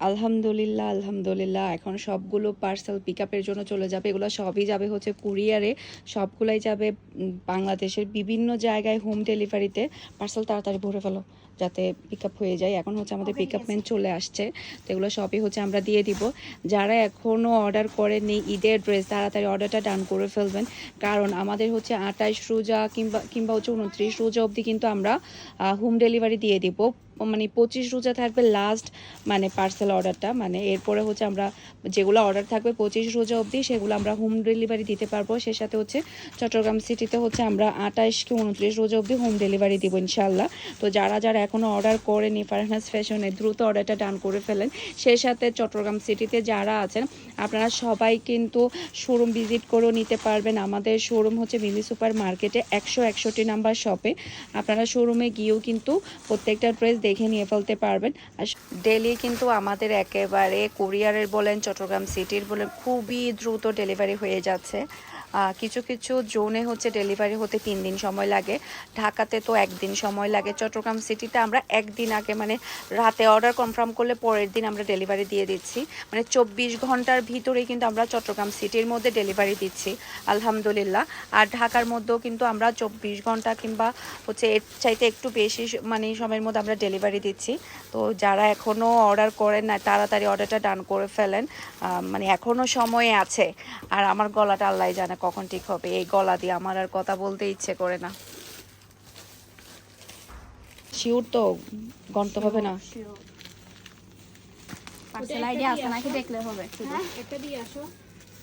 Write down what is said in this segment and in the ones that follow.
আলহামদুলিল্লাহ আলহামদুলিল্লাহ। এখন সবগুলো পার্সেল পিক আপের জন্য চলে যাবে। এগুলো সবই যাবে হচ্ছে কুরিয়ারে সবগুলাই যাবে বাংলাদেশের বিভিন্ন জায়গায় হোম ডেলিভারিতে পার্সেল তাড়াতাড়ি ভরে ফেলো যাতে পিক আপ হয়ে যায়। এখন হচ্ছে আমাদের পিক আপ ম্যান চলে আসছে। তো এগুলো সবই হচ্ছে আমরা দিয়ে দিব। যারা এখনও অর্ডার করেননি ঈদের ড্রেস তাড়াতাড়ি অর্ডারটা ডান করে ফেলবেন। কারণ আমাদের হচ্ছে আটাইশ রোজা কিংবা কিংবা হচ্ছে উনত্রিশ রোজা অবধি কিন্তু আমরা হোম ডেলিভারি দিয়ে দিব। মানে পঁচিশ রোজা থাকবে লাস্ট মানে পার্সেল অর্ডারটা মানে এরপরে হচ্ছে আমরা যেগুলো অর্ডার থাকবে পঁচিশ রোজা অবধি, সেগুলো আমরা হোম ডেলিভারি দিতে পারব। সে সাথে হচ্ছে চট্টগ্রাম সিটিতে হচ্ছে আমরা আঠাশ কি উনত্রিশ রোজা অবধি হোম ডেলিভারি দিব ইনশাল্লাহ তো যারা যারা এখনও অর্ডার করেনি ফারহানাস ফ্যাশনে দ্রুত অর্ডারটা ডান করে ফেলেন। সে সাথে চট্টগ্রাম সিটিতে যারা আছেন, আপনারা সবাই কিন্তু শোরুম ভিজিট করেও নিতে পারবেন। আমাদের শোরুম হচ্ছে মিলি সুপার মার্কেটে একশো একষট্টি নাম্বার শপে আপনারা শোরুমে গিয়েও কিন্তু প্রত্যেকটা ড্রেস দেখে নিয়ে ফেলতে পারবেন। আর ডেলি কিন্তু আমাদের একেবারে কুরিয়ারের বলেন, চট্টগ্রাম সিটির বলেন, খুবই দ্রুত ডেলিভারি হয়ে যাচ্ছে। কিছু কিছু জোনে হচ্ছে ডেলিভারি হতে তিন দিন সময় লাগে। ঢাকাতে তো একদিন সময় লাগে। চট্টগ্রাম সিটিতে আমরা একদিন আগে মানে রাতে অর্ডার কনফার্ম করলে পরের দিন আমরা ডেলিভারি দিয়ে দিচ্ছি। মানে চব্বিশ ঘণ্টার ভিতরেই কিন্তু আমরা চট্টগ্রাম সিটির মধ্যে ডেলিভারি দিচ্ছি, আলহামদুলিল্লাহ। আর ঢাকার মধ্যেও কিন্তু আমরা চব্বিশ ঘণ্টা কিংবা হচ্ছে এর চাইতে একটু বেশি মানে সময়ের মধ্যে আমরা ডেলিভারি দিচ্ছি। তো যারা এখনও অর্ডার করেন না, তাড়াতাড়ি অর্ডারটা ডান করে ফেলেন। মানে এখনও সময় আছে। আর আমার গলাটা আল্লাহ জানে কখন ঠিক হবে? এই গলা দিয়ে আমার আর কথা বলতে ইচ্ছে করে না। শিওর তো? গণতে হবে না? পার্সেল আইডি আছে নাকি দেখলে হবে একটা দিয়ে আসো।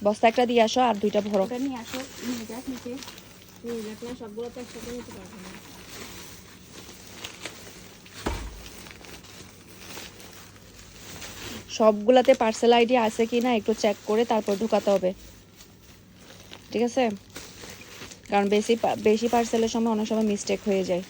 বস্তা একটা দিয়ে আসো আর দুইটা ভরো। নিয়ে আসো নিয়ে যাক নিচে। নিয়ে যাক না সবগুলো তো একসাথে নিতে পারব না। সবগুলাতে পার্সেল আইডি আছে কি না একটু চেক করে তারপর ঢুকাতে হবে। ঠিক আছে? কারণ বেশি বেশি পার্সেলের সময় অনেক সময় মিস্টেক হয়ে যায়।